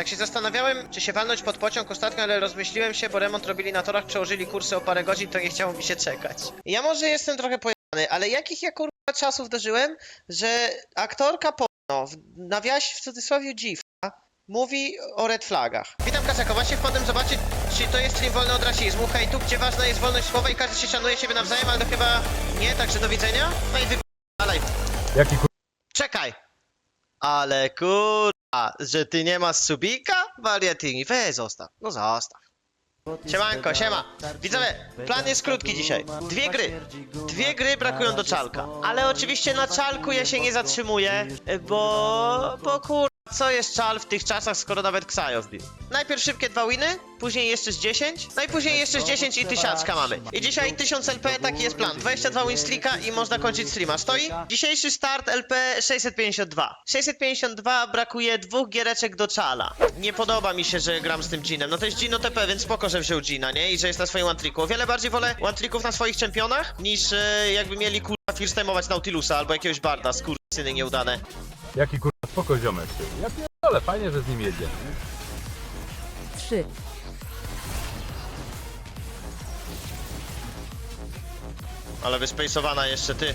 Tak się zastanawiałem, czy się walnąć pod pociąg ostatnio, ale rozmyśliłem się, bo remont robili na torach, przełożyli kursy o parę godzin, to nie chciało mi się czekać. Ja może jestem trochę pojechany, ale jakich ja kurwa czasów dożyłem, że aktorka porno, w nawiasie w cudzysłowie dziwka, mówi o red flagach. Witam Kasako, właśnie wpadłem zobaczyć, czy to jest stream wolny od rasizmu, hejtu, gdzie ważna jest wolność słowa i każdy się szanuje siebie nawzajem, ale to chyba nie, także do widzenia. No i wypalaj. Jaki kur... Czekaj! Ale kurwa, że ty nie masz subika? Wariatyni, weź zostaw, no zostaw. Siemanko, siema. Widzowie, plan jest krótki dzisiaj. Dwie gry. Dwie gry brakują do czalka. Ale oczywiście na czalku ja się nie zatrzymuję, bo... bo kurwa, co jest czal w tych czasach, skoro nawet Ksajo wbił? Najpierw szybkie dwa winy, później jeszcze z 10, no i później jeszcze z 10 i tysiaczka mamy. I dzisiaj 1000 LP, taki jest plan. 22 win streaka i można kończyć streama. Stoi? Dzisiejszy start LP 652. 652 brakuje dwóch giereczek do czala. Nie podoba mi się, że gram z tym Ginem. No to jest Gino TP, więc spoko, że wziął Gina, nie? I że jest na swoim one-tricku. O wiele bardziej wolę one-tricków na swoich czempionach, niż e, jakby mieli kurwa first time'ować Nautilusa albo jakiegoś barda, syny nieudane. Jaki kurwa spoko ziomek ty. Ja pierdolę, fajnie, że z nim jedzie. 3, Ale wyspejsowana jeszcze ty.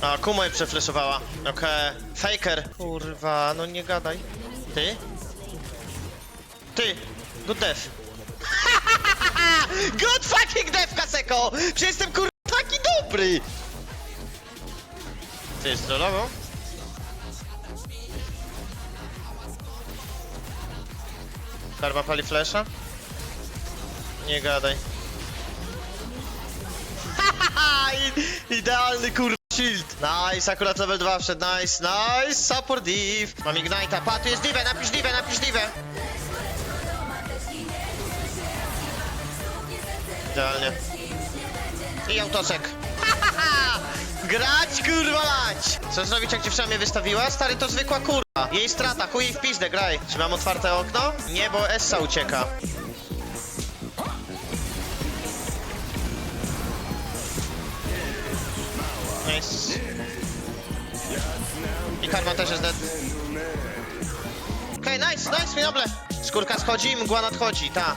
A, Kumo je przefleszowała. Okej. Faker. Kurwa, no nie gadaj. Ty? Ty! Good death. Good fucking death, Kaseko! Przecież jestem kurwa taki dobry! Ty, strollował? Karma pali flesza? Nie gadaj. Idealny kurwa shield. Nice, akurat level 2 wszedł, nice, nice, support div. Mam ignite'a, pa, tu jest divę, napisz divę, napisz divę. Idealnie. I autosek. Grać kurwa lać! Co zrobić jak dziewczyna mnie wystawiła? Stary to zwykła kurwa. Jej strata, chuj jej w pizdę, graj. Czy mam otwarte okno? Nie, bo Essa ucieka. Nice. I Karma też jest dead. Okej, okay, nice, nice, minoble. Skórka schodzi, mgła nadchodzi, ta.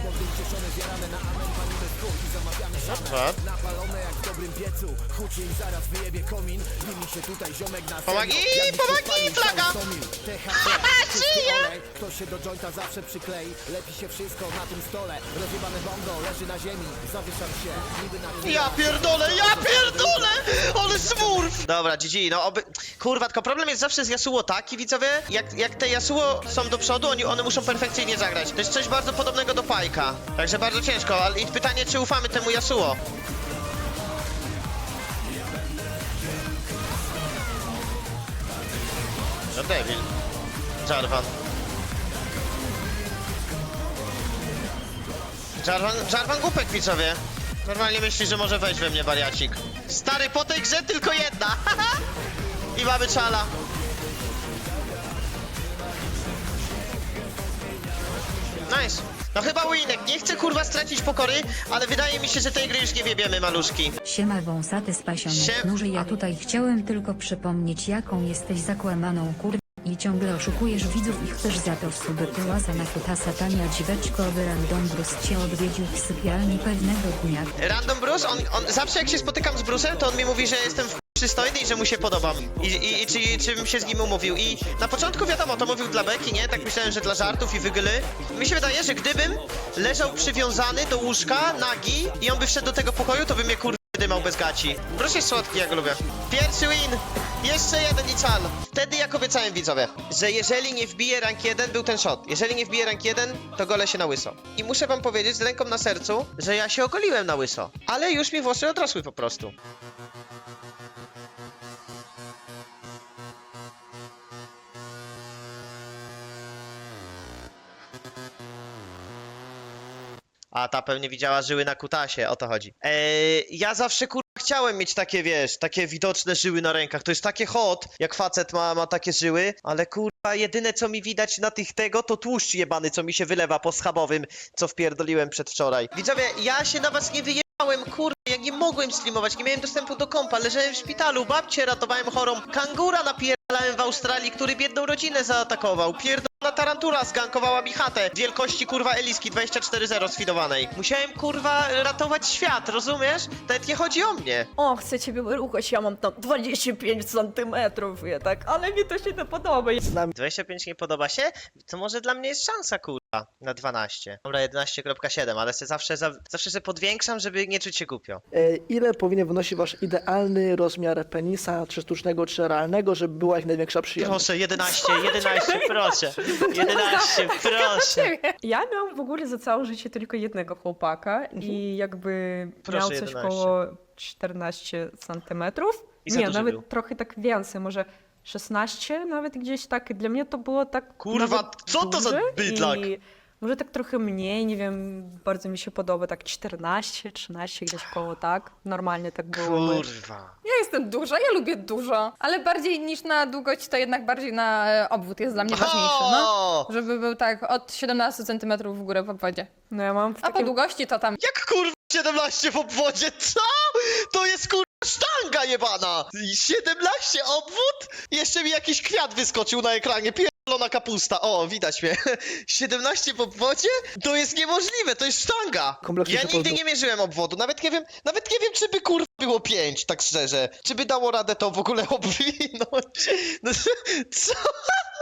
bad. Pomagi, pomagi, flaga! Haha, żyje! Kto się do jointa zawsze przyklei Lepi się wszystko na tym stole Rozjebane bongo leży na ziemi Zawieszam się niby na Ja pierdolę, ja pierdolę! Ale smurf! Dobra, GG, no oby... Kurwa, tylko problem jest zawsze z Yasuo taki, widzowie? Jak, jak te Yasuo są do przodu, oni, one muszą perfekcyjnie zagrać. To jest coś bardzo podobnego do Pajka. Także bardzo ciężko, ale i pytanie, czy ufamy temu Yasuo? No Devil. Jarvan. Jarvan, Jarvan głupek widzowie. Normalnie myśli, że może wejść we mnie wariacik. Stary, po tej grze tylko jedna. I mamy czala. Nice. No chyba winek. Nie chcę kurwa stracić pokory, ale wydaje mi się, że tej gry już nie wiebiemy, maluszki. Siema wąsaty spasionek Sie- nuży ja tutaj chciałem tylko przypomnieć jaką jesteś zakłamaną kur... I ciągle oszukujesz widzów i chcesz za to w suby kołasa na kutasa tania dziweczko aby random Bruce cię odwiedził w sypialni pewnego dnia. Random Bruce, on, on zawsze jak się spotykam z Bruce'em, to on mi mówi, że jestem w przystojny i że mu się podobam. I, i, i czy, czym się z nim umówił. I na początku wiadomo, to mówił dla beki, nie? Tak myślałem, że dla żartów i wygyly. Mi się wydaje, że gdybym leżał przywiązany do łóżka, nagi i on by wszedł do tego pokoju, to by mnie kur... dymał bez gaci. Jest słodki, ja go lubię. Pierwszy win! Jeszcze jeden i czal. Wtedy jak obiecałem widzowie, że jeżeli nie wbije rank 1, był ten shot. Jeżeli nie wbije rank 1, to gole się na łyso. I muszę wam powiedzieć z ręką na sercu, że ja się ogoliłem na łyso. Ale już mi włosy odrosły po prostu. A ta pewnie widziała żyły na kutasie, o to chodzi. Eee, ja zawsze kurwa chciałem mieć takie, wiesz, takie widoczne żyły na rękach. To jest takie hot, jak facet ma, ma takie żyły, ale kurwa, jedyne co mi widać na tych tego, to tłuszcz jebany, co mi się wylewa po schabowym, co wpierdoliłem przedwczoraj. Widzowie, ja się na was nie wyjechałem, kurwa, nie mogłem streamować, nie miałem dostępu do kompa, leżałem w szpitalu, babcię ratowałem chorą, kangura napierdalałem w Australii, który biedną rodzinę zaatakował, pierdolona tarantula zgankowała mi chatę, wielkości kurwa Eliski 24-0 sfidowanej. Musiałem kurwa ratować świat, rozumiesz? Nawet nie chodzi o mnie. O, chcę ciebie wyruchać, ja mam tam 25 centymetrów, ja tak, ale mi to się nie podoba. 25 nie podoba się? To może dla mnie jest szansa, kurwa, na 12. Dobra, 11.7, ale se zawsze, za, zawsze se podwiększam, żeby nie czuć się głupio. E, Ile powinien wynosić wasz idealny rozmiar penisa, czy sztucznego, czy realnego, żeby była jak największa przyjemność? Proszę, 11, 11, proszę. 11, proszę. Ja miałam w ogóle za całe życie tylko jednego chłopaka i jakby Proszę, miał coś 11. koło 14 centymetrów. I za Nie, duży nawet był. trochę tak więcej, może 16 nawet gdzieś tak. Dla mnie to było tak Kurwa, nawet co to za duże bydlak? I może tak trochę mniej, nie wiem, bardzo mi się podoba, tak 14, 13, gdzieś koło tak. Normalnie tak było. Kurwa. Ja jestem duża, ja lubię dużo, ale bardziej niż na długość, to jednak bardziej na e, obwód jest dla mnie ważniejszy, no. O! Żeby był tak od 17 cm w górę w obwodzie. No ja mam w A po takim... długości to tam Jak kurwa 17 w obwodzie, co? To jest kurwa sztanga jebana! 17 obwód? Jeszcze mi jakiś kwiat wyskoczył na ekranie, pierdolona kapusta. O, widać mnie. 17 w obwodzie? To jest niemożliwe, to jest sztanga! Ja nigdy nie mierzyłem obwodu, nawet nie wiem, nawet nie wiem, czy by kurwa było 5, tak szczerze. Czy by dało radę to w ogóle obwinąć? No, co?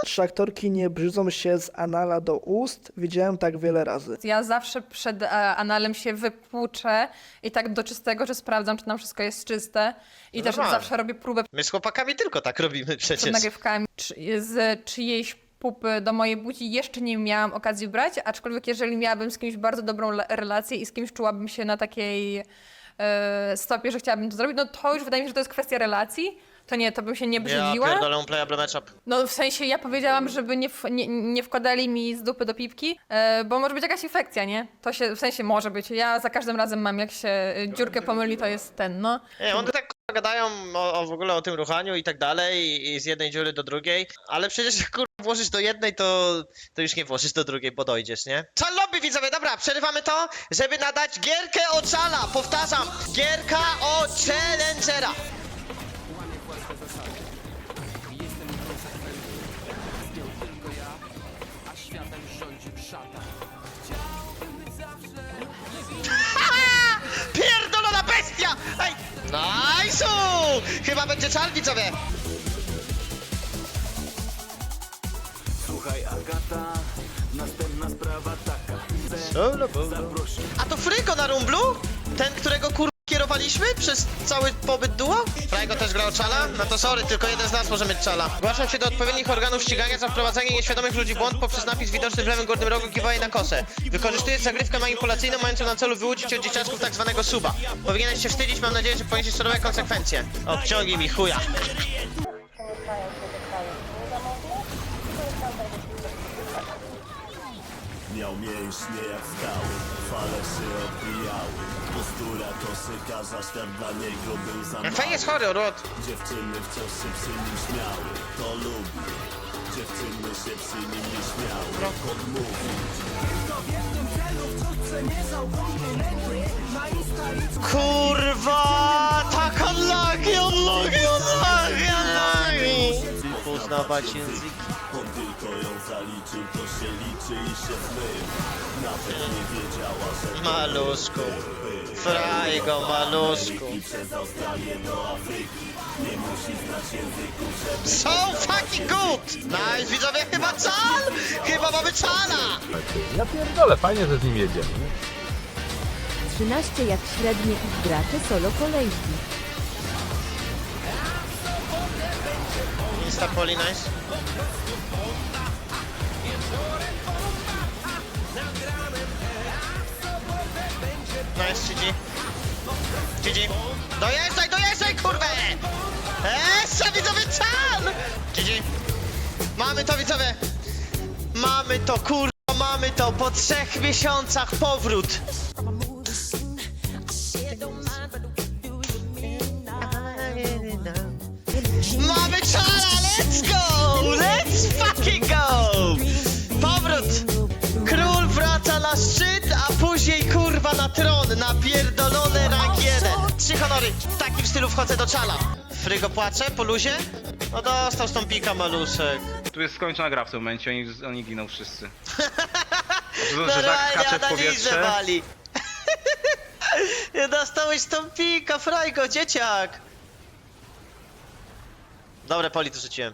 Czy aktorki nie brzydzą się z anala do ust? Widziałem tak wiele razy. ja zawsze przed e, analem się wypłuczę i tak do czystego, że sprawdzam, czy tam wszystko jest czyste. I też Normalnie. zawsze robię próbę My z chłopakami tylko tak robimy przed przecież. nagrywkami czy, z czyjejś pupy do mojej buzi jeszcze nie miałam okazji brać, aczkolwiek jeżeli miałabym z kimś bardzo dobrą le- relację i z kimś czułabym się na takiej stopie, że chciałabym to zrobić, no to już wydaje mi się, że to jest kwestia relacji. To nie, to bym się nie Ja brzydziła. pierdolę playa Blomeczop. No w sensie ja powiedziałam, żeby nie, w, nie, nie wkładali mi z dupy do pipki, e, bo może być jakaś infekcja, nie? To się, w sensie może być. Ja za każdym razem mam, jak się e, dziurkę pomyli, to jest ten, no. Nie, one tak gadają o, o w ogóle o tym ruchaniu i tak dalej, i, z jednej dziury do drugiej, ale przecież jak kurwa włożysz do jednej, to, to już nie włożysz do drugiej, bo dojdziesz, nie? Czal lobby widzowie, dobra, przerywamy to, żeby nadać gierkę o czala, powtarzam, gierka o challengera. Pierdolona bestia! Ej! Chyba będzie czal, widzowie. Słuchaj Agata, następna sprawa taka A to Frygo na rumblu? Ten, którego kur... kierowaliśmy przez cały pobyt duo? Frajgo też grał czala? No to sorry, tylko jeden z nas może mieć czala. Zgłaszam się do odpowiednich organów ścigania za wprowadzenie nieświadomych ludzi w błąd poprzez napis widoczny w lewym górnym rogu giveaway na kosę. Wykorzystuję zagrywkę manipulacyjną mającą na celu wyłudzić od dzieciaczków tak zwanego suba. Powinieneś się wstydzić, mam nadzieję, że poniesiesz surowe konsekwencje. Obciągnij mi chuja. Miał mięśnie jak skały, fale się odbijały Koszyka, zaś ten dla niego był za mały Fej jest chory, Rod. Dziewczyny wciąż się przy nim śmiały, to lubi Dziewczyny się przy nim nie śmiały, podmówi Kurwa! Tak unlucky, unlucky, unlucky, unlucky! Poznawać języki. On zaliczył, to się liczy i się zmył Nawet nie wiedziała, że Maluszku. Frajgo, maluszku. So fucking good! Nice, widzowie, chyba czal! Chyba mamy czala! Ja pierdolę, fajnie, że z nim jedziemy. 13 jak średnie ich gracze solo kolejki. Insta poli, nice. Nice, GG. GG. Dojeżdżaj, dojeżdżaj, kurwę! Essa, widzowie, czal! GG. Mamy to, widzowie. Mamy to, kurwa, mamy to po trzech miesiącach powrót. Mamy czara, let's go! Let's fucking go! Na tron, na pierdolony rank 1. Trzy honory, w takim stylu wchodzę do czala. Frygo płacze po luzie? No dostał stąpika maluszek. Tu jest skończona gra w tym momencie, oni, oni giną wszyscy. Że tak Normalnie skacze w analizę powietrze. wali. Nie dostałeś stąpika, frajgo, dzieciak. Dobre poli tu rzuciłem.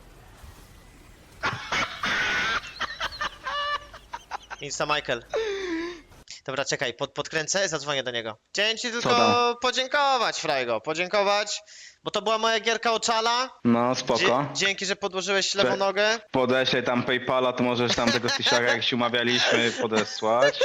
Insta Michael. Dobra, czekaj, pod, podkręcę, zadzwonię do niego. Chciałem ci tylko podziękować, Frajgo, podziękować, bo to była moja gierka oczala. No Dzie spoko. dzięki, że podłożyłeś lewą Cze- nogę. Podeślej tam Paypala, to możesz tam tego tysiaka, jak się umawialiśmy, podesłać.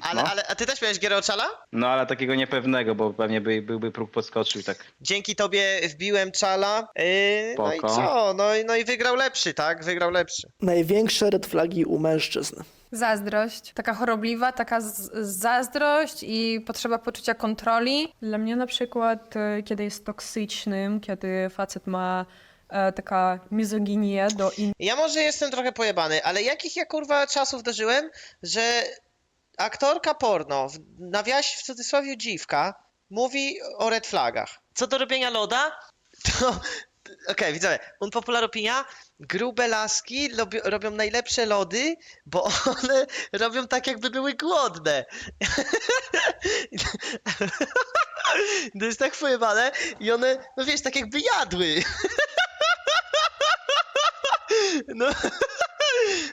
Ale, No. ale, a ty też miałeś gierę oczala? No ale takiego niepewnego, bo pewnie by, byłby próg podskoczył i tak. Dzięki tobie wbiłem czala. Yy, no i Spoko. co? No, i- no i wygrał lepszy, tak? Wygrał lepszy. Największe red flagi u mężczyzn. Zazdrość. Taka chorobliwa, taka z- zazdrość i potrzeba poczucia kontroli. Dla mnie na przykład, e, kiedy jest toksycznym, kiedy facet ma e, taka mizoginię do innych Ja może jestem trochę pojebany, ale jakich ja kurwa czasów dożyłem, że aktorka porno, w nawiasie w cudzysłowie dziwka, mówi o red flagach. Co do robienia loda, to... Okej, widzowie, un popular opinia, grube laski robi, robią najlepsze lody, bo one robią tak jakby były głodne. To jest tak pojebane i one, no wiesz, tak jakby jadły. No,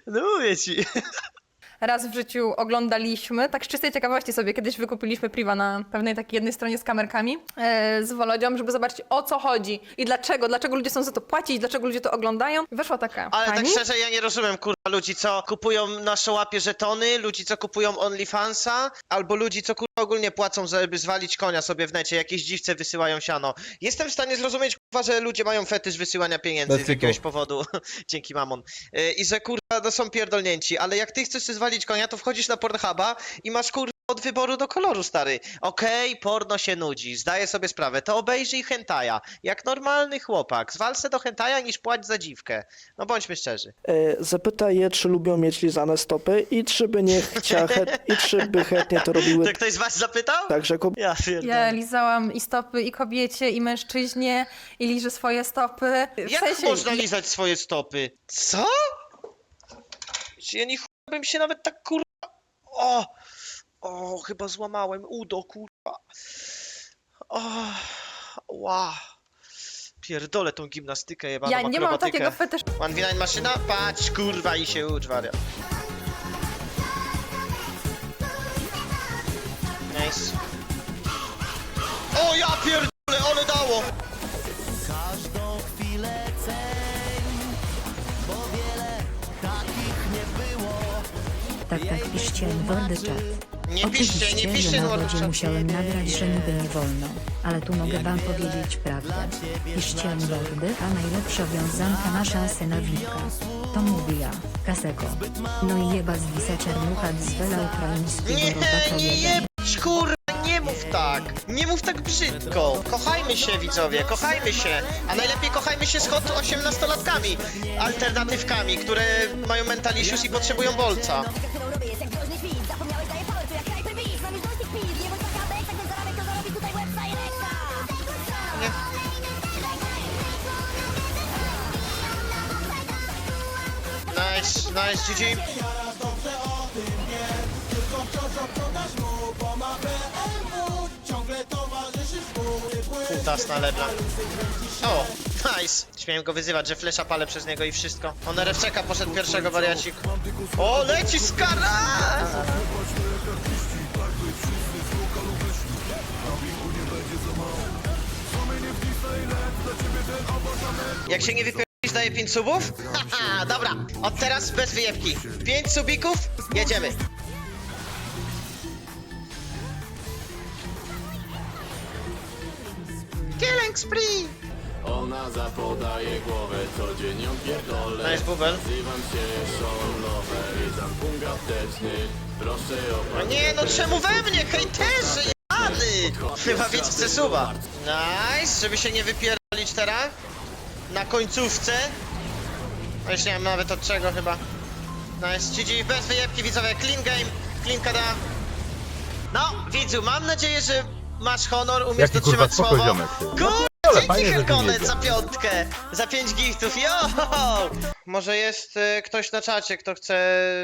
no mówię ci. Raz w życiu oglądaliśmy, tak z czystej ciekawości sobie, kiedyś wykupiliśmy priwa na pewnej takiej jednej stronie z kamerkami e, z Wolodzią, żeby zobaczyć o co chodzi i dlaczego, dlaczego ludzie są za to płacić, dlaczego ludzie to oglądają. I weszła taka Ale pani, tak szczerze, ja nie rozumiem, kurwa, ludzi, co kupują na szałapie żetony, ludzi, co kupują OnlyFansa, albo ludzi, co kurwa ogólnie płacą, żeby zwalić konia sobie w necie, jakieś dziwce wysyłają siano. Jestem w stanie zrozumieć, kurwa, że ludzie mają fetysz wysyłania pieniędzy Bez z jakiegoś powodu. Dzięki, mamon. Yy, I że, kurwa, no są pierdolnięci, ale jak ty chcesz sobie zwalić konia, to wchodzisz na Pornhuba i masz, kurwa, od wyboru do koloru, stary. Okej, porno się nudzi, zdaję sobie sprawę, to obejrzyj hentaja. Jak normalny chłopak, zwal se do hentaja niż płać za dziwkę. No bądźmy szczerzy. E, Zapytaj je, czy lubią mieć lizane stopy i czy by nie chciała, i czy by chętnie to robiły To ktoś z was zapytał? także kobiety. Ja ja lizałam i stopy i kobiecie i mężczyźnie i liżę swoje stopy. W Jak sensie, można lizać swoje stopy? Co? Ja nie bym się nawet tak kurwa... O! O, chyba złamałem udo, kurwa. O! Ła. Pierdolę tą gimnastykę jebaną Ja nie mam akrobatykę. takiego fetyszu. One v maszyna? Patrz, kurwa, i się ucz, waria. Nice. O, ja pierdolę, ale dało! Piszcie. Nie piszcie, nie Oczywiście, piszcie że na wodzie musiałem nagrać, że niby nie wolno. Ale tu mogę wam powiedzieć prawdę. Piszcie wordy, a najlepsza wiązanka na szansę na wilka. To mówię ja, Kaseko. No i jeba z Wisa Czernucha z Wela Ukraińskiego Nie, robaka nie jeden. jebać, kurwa, nie mów tak! Nie mów tak brzydko! Kochajmy się, widzowie, kochajmy się! A najlepiej kochajmy się z hot 18-latkami, alternatywkami, które mają mental issues i potrzebują bolca. Nice, nice, GG. Kutas na lebla. O, nice. Śmiałem go wyzywać, że flesza palę przez niego i wszystko. On RFCK poszedł pierwszego wariacik. O, leci skara! Jak się nie wypierdolisz, daje 5 subów? Haha, dobra. Od teraz bez wyjebki. 5 subików, jedziemy. Killing spree! Ona zapodaje głowę, co dzień ją pierdolę Nice bubel. Nazywam się Szolowe i zampung apteczny Proszę o No nie, no czemu we mnie, hejterzy, jany! Chyba widz chce suba. Nice, żeby się nie wypierdolić teraz. Na końcówce. No już nie wiem nawet od czego chyba. Nice, GG, bez wyjebki widzowie, clean game, clean kada. No, widzu, mam nadzieję, że masz honor, umiesz Jaki kurwa dotrzymać spoko słowa. ziomek ty. Kurwa, Ale dzięki fajnie, że Helkonet za piątkę, za pięć giftów, yo! Może jest y, ktoś na czacie, kto chce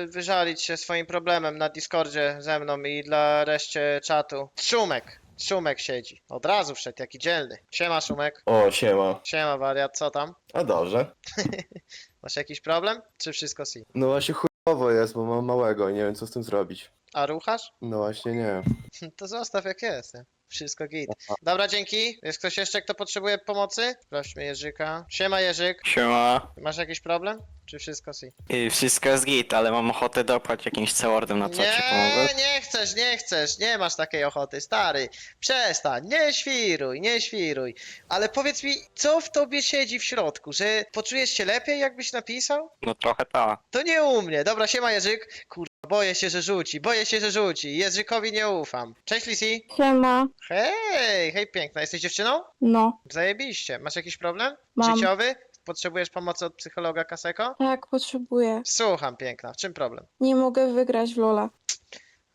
wyżalić się swoim problemem na Discordzie ze mną i dla reszcie czatu. Szumek, Szumek siedzi. Od razu wszedł, jaki dzielny. Siema Szumek. O, siema. Siema wariat, co tam? A dobrze. Masz jakiś problem? Czy wszystko si? No właśnie chujowo jest, bo mam małego i nie wiem co z tym zrobić. A ruchasz? No właśnie nie. To zostaw jak jest, nie? Wszystko git. Dobra, dzięki. Jest ktoś jeszcze, kto potrzebuje pomocy? Prośmy Jerzyka. Siema Jerzyk. Siema. Masz jakiś problem? Czy wszystko si? Y, Wszystko jest git, ale mam ochotę dopłać jakimś cewordem na co ci pomogę. Nie, nie chcesz, nie chcesz, nie masz takiej ochoty, stary. Przestań, nie świruj, nie świruj. Ale powiedz mi, co w tobie siedzi w środku, że poczujesz się lepiej, jakbyś napisał? No trochę ta. To nie u mnie. Dobra, siema Jerzyk. Kurwa, boję się, że rzuci, boję się, że rzuci. Jerzykowi nie ufam. Cześć Lisi. Siema. Hej, hej piękna, jesteś dziewczyną? No, Zajebiście. Masz jakiś problem? Mam. Życiowy? Potrzebujesz pomocy od psychologa Kaseko? tak, potrzebuję. Słucham, piękna. W czym problem? Nie mogę wygrać w Lola.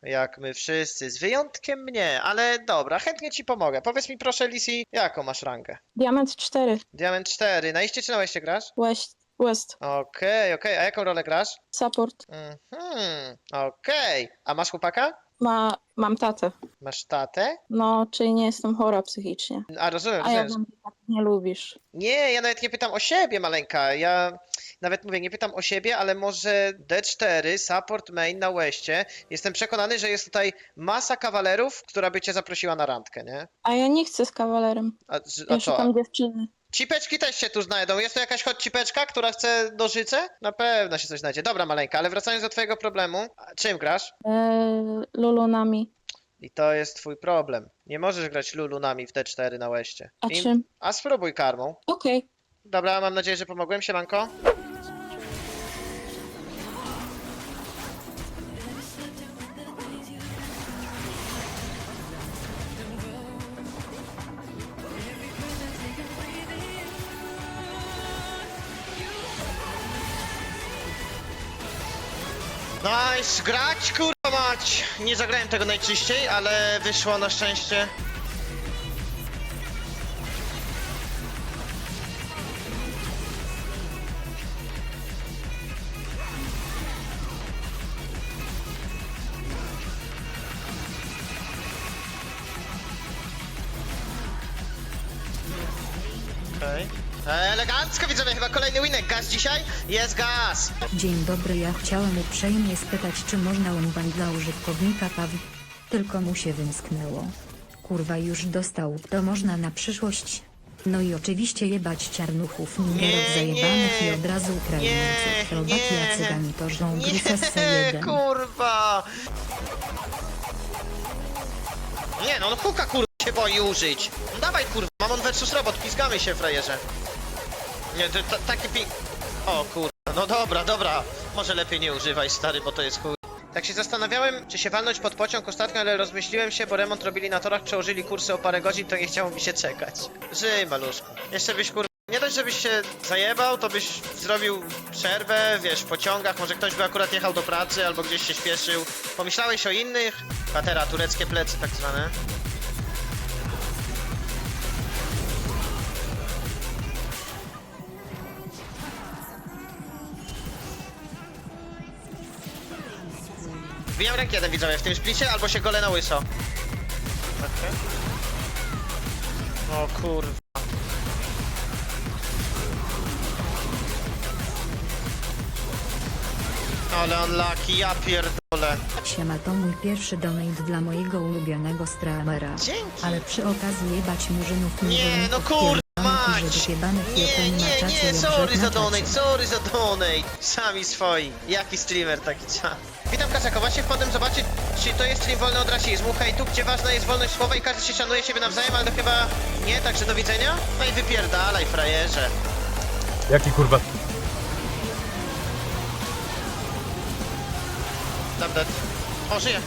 Jak my wszyscy, z wyjątkiem mnie, ale dobra, chętnie ci pomogę. Powiedz mi proszę, Lisi, jaką masz rangę? Diament 4. Diament 4. Na iście czy na łeście grasz? West. West. Okej, okej, a jaką rolę grasz? Support. Mhm, okej. A masz chłopaka? Ma, mam tatę. Masz tatę? No, czyli nie jestem chora psychicznie. A rozumiem, A ja rozumiem. wiem, że tak nie lubisz. Nie, ja nawet nie pytam o siebie, maleńka. Ja nawet mówię, nie pytam o siebie, ale może D4, support main na Westie. Jestem przekonany, że jest tutaj masa kawalerów, która by cię zaprosiła na randkę, nie? A ja nie chcę z kawalerem. A, z- Ja a co? szukam dziewczyny. Cipeczki też się tu znajdą. Jest to jakaś hot cipeczka, która chce nożyce? Na pewno się coś znajdzie. Dobra, maleńka, ale wracając do twojego problemu. a Czym grasz? Eee, Lulunami. I to jest twój problem. Nie możesz grać lulunami w D4 na Westie. A Im- czym? A spróbuj karmą. Okej. Dobra, mam nadzieję, że pomogłem. Siemanko. Nice, grać, kurwa mać! Nie zagrałem tego najczyściej, ale wyszło na szczęście. Kolejny winek. Gaz dzisiaj? Jest gaz! Dzień dobry, ja chciałem uprzejmie spytać, czy można unban dla użytkownika PAW. Tylko mu się wymsknęło. Kurwa już dostał, to można na przyszłość. No i oczywiście jebać ciarnuchów, minderów Nie, zajebanych nie, i od razu Ukraińców, robaki nie, a cygani to żą Nie, kurwa! Nie no, no huka kurwa się boi użyć. No dawaj kurwa, Mamon versus robot, pizgamy się frajerze. Nie, to, to takie pi... O kurwa, no dobra, dobra. Może lepiej nie używaj stary, bo to jest chuj. Tak się zastanawiałem, czy się walnąć pod pociąg ostatnio, ale rozmyśliłem się, bo remont robili na torach, przełożyli kursy o parę godzin, to nie chciało mi się czekać. Żyj, maluszku. Jeszcze byś kurwa... Nie dość, żebyś się zajebał, to byś zrobił przerwę, wiesz, w pociągach, może ktoś by akurat jechał do pracy albo gdzieś się śpieszył. Pomyślałeś o innych? Patera, tureckie plecy tak zwane. Wbijam rękę jeden widzowie w tym splicie, albo się gole na łyso. O kurwa. Ale on laki, ja pierdolę. Siema to mój pierwszy donate dla mojego ulubionego streamera. Dzięki. Ale przy okazji jebać murzynów Nie, no kurwa Mać! Nie, nie, nie, sorry za na donate, sorry za donate. Sami swoi. Jaki streamer taki czas. Witam Kaczako, właśnie wpadłem zobaczyć, czy to jest stream wolny od rasizmu, hejtu, gdzie ważna jest wolność słowa i każdy się szanuje siebie nawzajem, ale to chyba nie, także do widzenia. No i wypierdalaj, frajerze. Jaki kurwa... Dobra. O, żyje.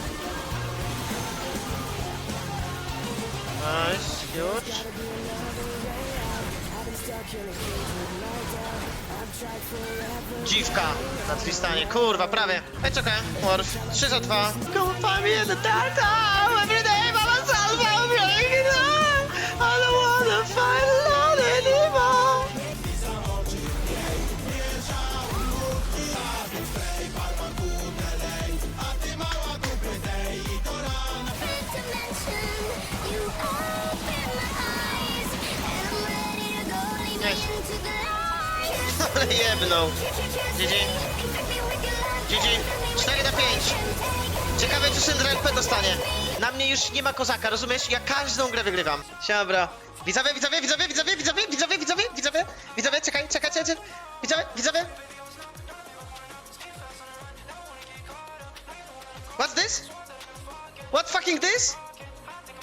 Nice, huge. Dziwka na Tristanie, kurwa, prawie. Ej, czekaj, Morph, 3 za 2. Come find me in the dark town, every day by myself, I'm breaking down. I don't wanna fight jebnął. GG. GG. 4 na 5. Ciekawe, czy Syndra LP dostanie. Na mnie już nie ma kozaka, rozumiesz? Ja każdą grę wygrywam. Siabra. Widzowie, widzowie, widzowie, widzowie, widzowie, widzowie, widzowie, widzowie, widzowie, czekaj, czekaj, czekaj, widzowie, widzowie. What's this? What fucking this?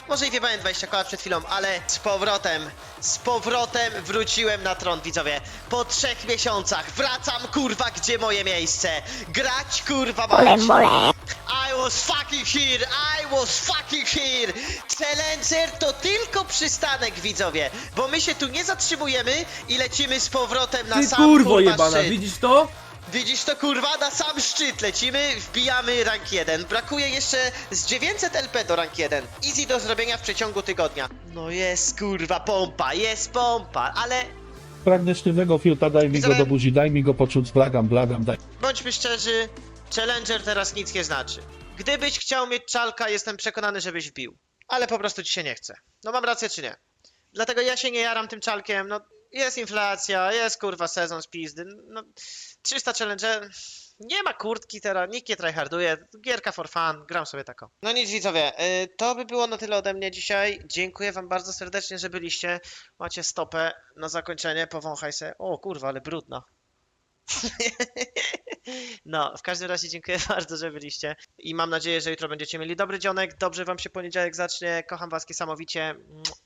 Może i wjebałem 20 koła przed chwilą, ale z powrotem, z powrotem wróciłem na tron, widzowie. Po trzech miesiącach wracam, kurwa, gdzie moje miejsce? Grać, kurwa, mać. I was fucking here, I was fucking here. Challenger to tylko przystanek, widzowie, bo my się tu nie zatrzymujemy i lecimy z powrotem na Ty sam, kurwo kurwa, jebana, szczyt. widzisz to? Widzisz to kurwa? Na sam szczyt lecimy, wbijamy rank 1. Brakuje jeszcze z 900 LP do rank 1. Easy do zrobienia w przeciągu tygodnia. No jest kurwa pompa, jest pompa, ale Pragnę sztywnego fiuta, daj mi go do buzi, daj mi go poczuć, blagam, blagam, daj. bądźmy szczerzy, Challenger teraz nic nie znaczy. Gdybyś chciał mieć czalka, jestem przekonany, żebyś wbił. Ale po prostu ci się nie chce. No mam rację czy nie? Dlatego ja się nie jaram tym czalkiem, no jest inflacja, jest kurwa sezon z pizdy, no 300 Challenger... Nie ma kurtki teraz, nikt nie tryharduje, gierka for fun, gram sobie taką. No nic widzowie, y, to by było na tyle ode mnie dzisiaj. Dziękuję wam bardzo serdecznie, że byliście. Macie stopę na zakończenie, powąchaj se. O kurwa, ale brudno. No, w każdym razie dziękuję bardzo, że byliście i mam nadzieję, że jutro będziecie mieli dobry dzionek, dobrze wam się poniedziałek zacznie, kocham was niesamowicie.